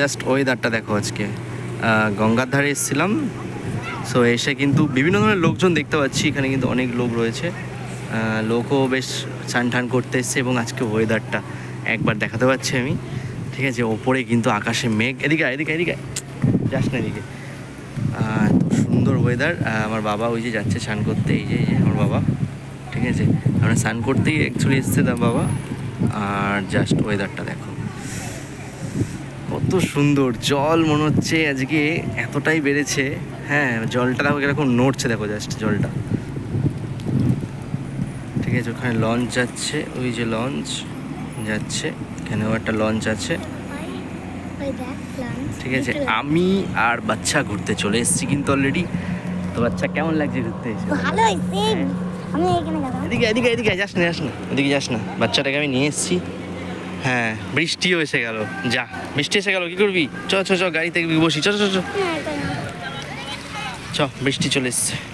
Just ওয়েদারটা দেখো আজকে। গঙ্গার ধারে এসেছিলাম। সো এসে কিন্তু বিভিন্ন ধরনের লোকজন দেখতে পাচ্ছি। এখানে কিন্তু অনেক লোক রয়েছে। লোকও বেশ চান টান করতে এসছে এবং আজকে ওয়েদারটা একবার দেখাতে পাচ্ছি আমি। ঠিক আছে, ওপরে কিন্তু আকাশে মেঘ। এদিকে এদিকে এদিকে। যাস না এদিকে। সুন্দর ওয়েদার আমার বাবা ওই যে যাচ্ছে স্নান করতে। এই যে আমার বাবা। ঠিক আছে? আমরা স্নান করতেই অ্যাকচুয়ালি এসছে তার বাবা। আর জাস্ট ওয়েদারটা দেখো। কত সুন্দর জল মনে হচ্ছে আজকে এতটাই বেড়েছে। হ্যাঁ জলটা দেখো এরকম নড়ছে দেখো জাস্ট জলটা। ঠিক আছে ওখানে লঞ্চ যাচ্ছে ওই যে লঞ্চ যাচ্ছে এখানেও একটা লঞ্চ আছে. ঠিক আছে আমি আর বাচ্চা ঘুরতে চলে এসেছি কিন্তু অলরেডি তো বাচ্চা কেমন লাগছে ঘুরতে? এসে ভালো গেলাম। এদিকে এদিকে এদিকে যাস না যাস না এদিকে যাস না। বাচ্চাটাকে আমি নিয়ে এসেছি। হ্যাঁ। বৃষ্টিও এসে গেল। যা বৃষ্টি এসে গেল কি করবি? চ চ চ গাড়িতে বসি চ চ চ। হ্যাঁ। চ বৃষ্টি চলে এসছে।